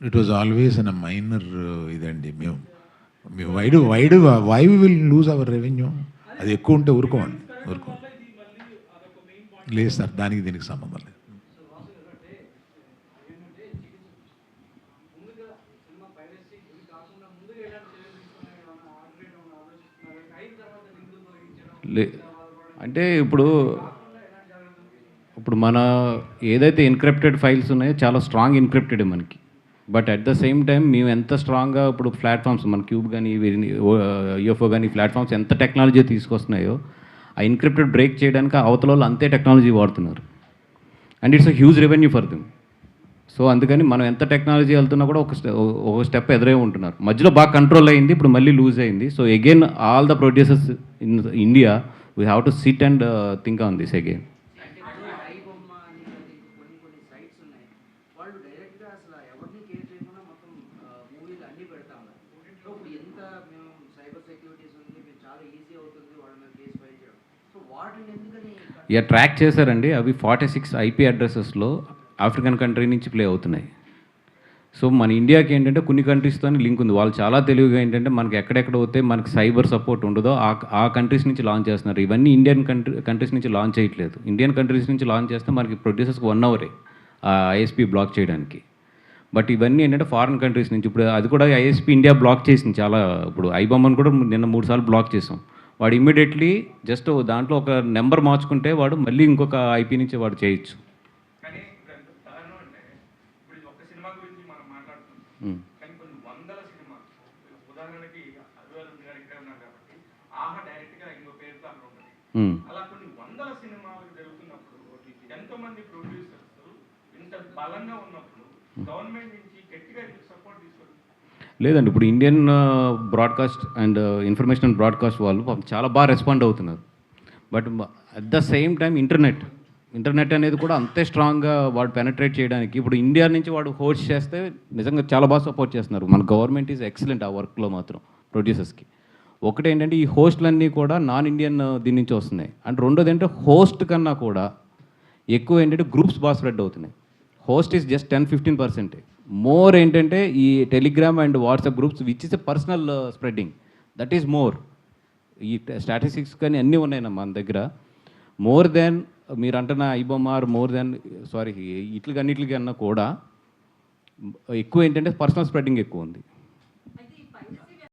It was always an minor ఇదండి. మేము మేము we'd we'd we will lose our revenue అది ఎక్కువ ఉంటే ఊరుకోండి ఊరుకో. లేదు సార్ దానికి దీనికి సంబంధం లేదు. లే అంటే ఇప్పుడు ఇప్పుడు మన ఏదైతే ఎన్క్రిప్టెడ్ ఫైల్స్ ఉన్నాయో చాలా స్ట్రాంగ్ ఎన్క్రిప్టెడ్ మనకి. But at the same time మేము ఎంత స్ట్రాంగ్గా ఇప్పుడు ప్లాట్ఫామ్స్ మన క్యూబ్ కానీ యూఎఫ్ఓ కానీ ప్లాట్ఫామ్స్ ఎంత టెక్నాలజీ తీసుకొస్తున్నాయో ఆ ఇన్క్రిప్టెడ్ బ్రేక్ చేయడానికి అవతల వాళ్ళు అంతే టెక్నాలజీ వాడుతున్నారు. And it's a huge revenue for them so అందుకని మనం ఎంత టెక్నాలజీ వెళ్తున్నా కూడా ఒక స్టె- ఒక స్టెప్ ఎదురే ఉంటున్నారు. మధ్యలో బాగా కంట్రోల్ అయింది ఇప్పుడు మళ్ళీ లూజ్ అయింది. So again all the producers in India we have to sit and think on this again iBomma అని అది కొన్ని కొన్ని సైట్స్ ఉన్నాయి వాళ్ళు డైరెక్ట్గా అసలు ఎవరిని కేర్ చేయకుండా మొత్తం మూవీలు అన్నీ పెడతా ఉన్నారు సో ఇప్పుడు ఎంత మేము సైబర్ సెక్యూరిటీస్ ఉంది మేము చాలా ఈజీ అవుతుంది వాళ్ళ మీద కేసు ఫైల్ చేయడం. సో వాటిని ఎందుకని ఇక ట్రాక్ చేశారండి. అవి ఫార్టీ సిక్స్ ఐపీ అడ్రసెస్లో ఆఫ్రికన్ కంట్రీ నుంచి ప్లే అవుతున్నాయి. సో మన ఇండియాకి ఏంటంటే కొన్ని కంట్రీస్తో లింక్ ఉంది. వాళ్ళు చాలా తెలివిగా ఏంటంటే మనకి ఎక్కడెక్కడ పోతే మనకి సైబర్ సపోర్ట్ ఉండదో ఆ ఆ కంట్రీస్ నుంచి లాంచ్ చేస్తున్నారు. ఇవన్నీ ఇండియన్ కంట్రీ కంట్రీస్ నుంచి లాంచ్ చేయట్లేదు. ఇండియన్ కంట్రీస్ నుంచి లాంచ్ చేస్తే మనకి ప్రొడ్యూసర్స్కి వన్ అవరే ఆ ఐఎస్పీ బ్లాక్ చేయడానికి. బట్ ఇవన్నీ ఏంటంటే ఫారిన్ కంట్రీస్ నుంచి ఇప్పుడు అది కూడా ఐఎస్పీ ఇండియా బ్లాక్ చేసింది చాలా ఇప్పుడు ఐబొమ్మను కూడా నిన్న మూడు సార్లు బ్లాక్ చేసాం. వాడు ఇమ్మీడియట్లీ జస్ట్ దాంట్లో ఒక నెంబర్ మార్చుకుంటే వాడు మళ్ళీ ఇంకొక ఐపీ నుంచి వాడు చేయొచ్చు. అలా కొన్ని వందల సినిమాలు జరుగుతున్నప్పుడు ఎంతో మంది ఇంత బలంగా ఉన్నప్పుడు గవర్నమెంట్ నుంచి గట్టిగా సపోర్ట్ లేదండి ఇప్పుడు Indian broadcast and information broadcast వాళ్ళు చాలా బాగా రెస్పాండ్ అవుతున్నారు. But at the same time internet internet అనేది కూడా అంతే స్ట్రాంగ్గా వాడు పెనట్రేట్ చేయడానికి ఇప్పుడు ఇండియా నుంచి వాడు హోస్ట్ చేస్తే నిజంగా చాలా బాగా సపోర్ట్ చేస్తున్నారు. మన గవర్నమెంట్ ఈజ్ ఎక్సలెంట్ ఆ వర్క్లో మాత్రం ప్రొడ్యూసర్స్కి ఒకటి ఏంటంటే ఈ హోస్ట్లన్నీ కూడా నాన్ ఇండియన్ uh, దీని నుంచి వస్తున్నాయి. అండ్ రెండోది ఏంటంటే హోస్ట్ కన్నా కూడా ఎక్కువ ఏంటంటే గ్రూప్స్ బాగా స్ప్రెడ్ అవుతున్నాయి. Host is just ten fifteen percent. More ఏంటంటే ఈ Telegram and WhatsApp groups which is a personal spreading that is more ఈ స్టాటిస్టిక్స్ కానీ అన్నీ ఉన్నాయి మన దగ్గర. మోర్ దెన్ మీరు అంటున్న ఐబొమ్మార్ మోర్ దెన్ సారీ ఇట్లకి అన్నిటికన్నా కూడా ఎక్కువ ఏంటంటే పర్సనల్ స్ప్రెడ్డింగ్ ఎక్కువ ఉంది.